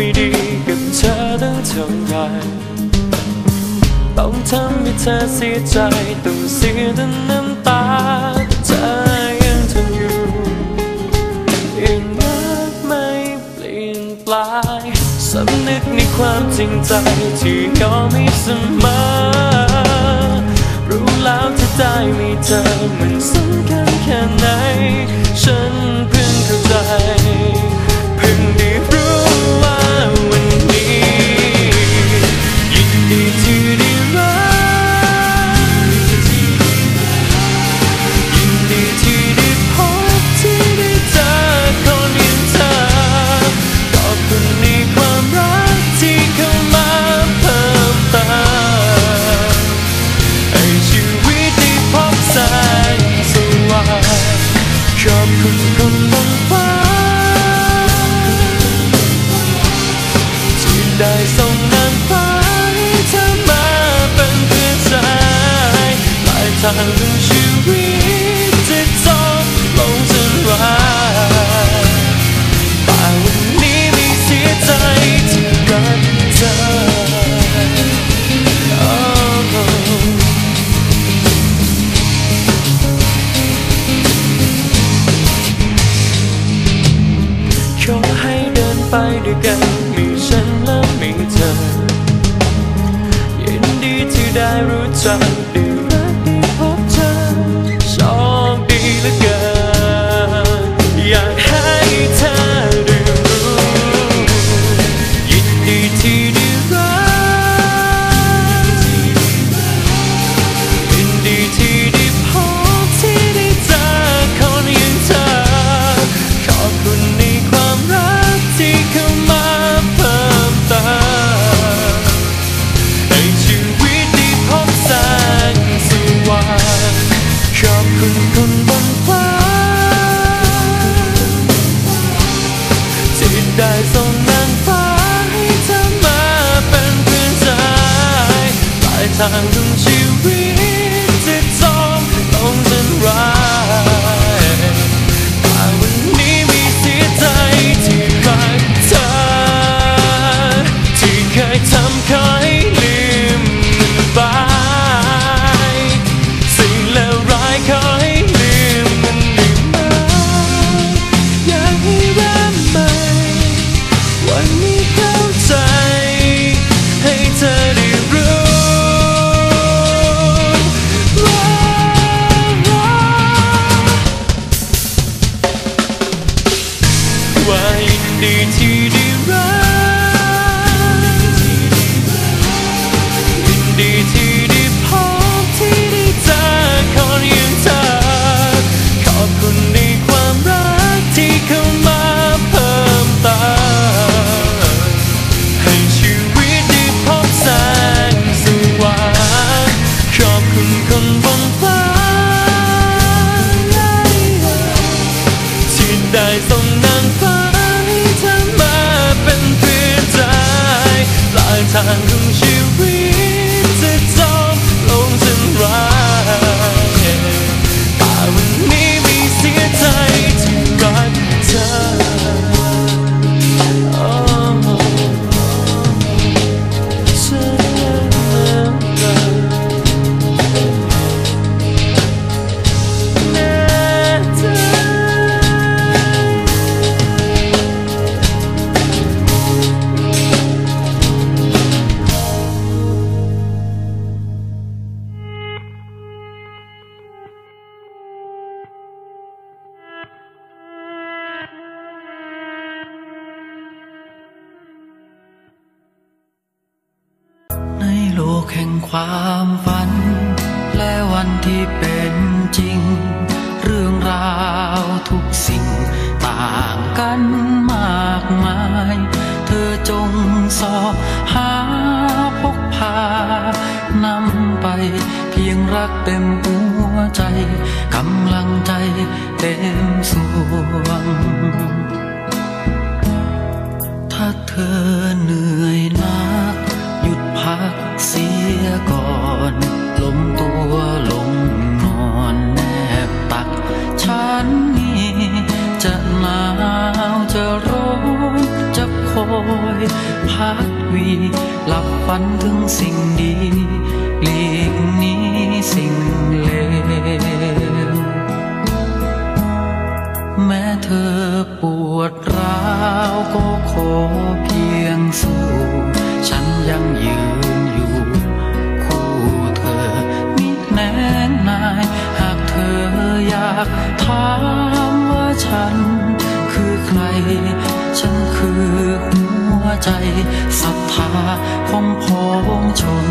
ไม่ดีกับเธอต้องทำให้เธอเสียใจต้องเสียแต่น้ำตาเธอยังทนอยู่ยังรักไม่เปลี่ยนแปลายสำนึกในความจริงใจที่ยอมให้เสมอรู้แล้วถ้าได้มีเธอ ขอบคุณคนบนฟ้าที่ได้ส่งนางฟ้าให้เธอมาเป็นเพื่อนใจปลายทางของชีวิต ให้เดินไปด้วยกัน มีฉันและมีเธอยินดีที่ได้รู้จักดี ที่ได้ส่งนางฟ้าให้เธอมาเป็นเพื่อนใจปลายทางของชีวิตที่ต้องจนรักาง แห่งความฝัน และวันที่เป็นจริง เรื่องราวทุกสิ่ง ต่างกันมากมาย เธอจงสอบหาพกพานำไป เพียงรักเต็มหัวใจกำลังใจเต็มสวง ถ้าเธอเหนื่อยนักหยุดพัก เสียก่อนล้ตัวลงนอนแนบตัก ฉันนี่จะหนาวจะร้จะคอยพักวีหลับฝันถึงสิ่งดีหลีกนี้สิ่งเลวแม้เธอปวดร้าวก็ขอเพียงสู้ามว่าฉัน คือใคร ฉันคือหัวใจศรัทธาของพองชน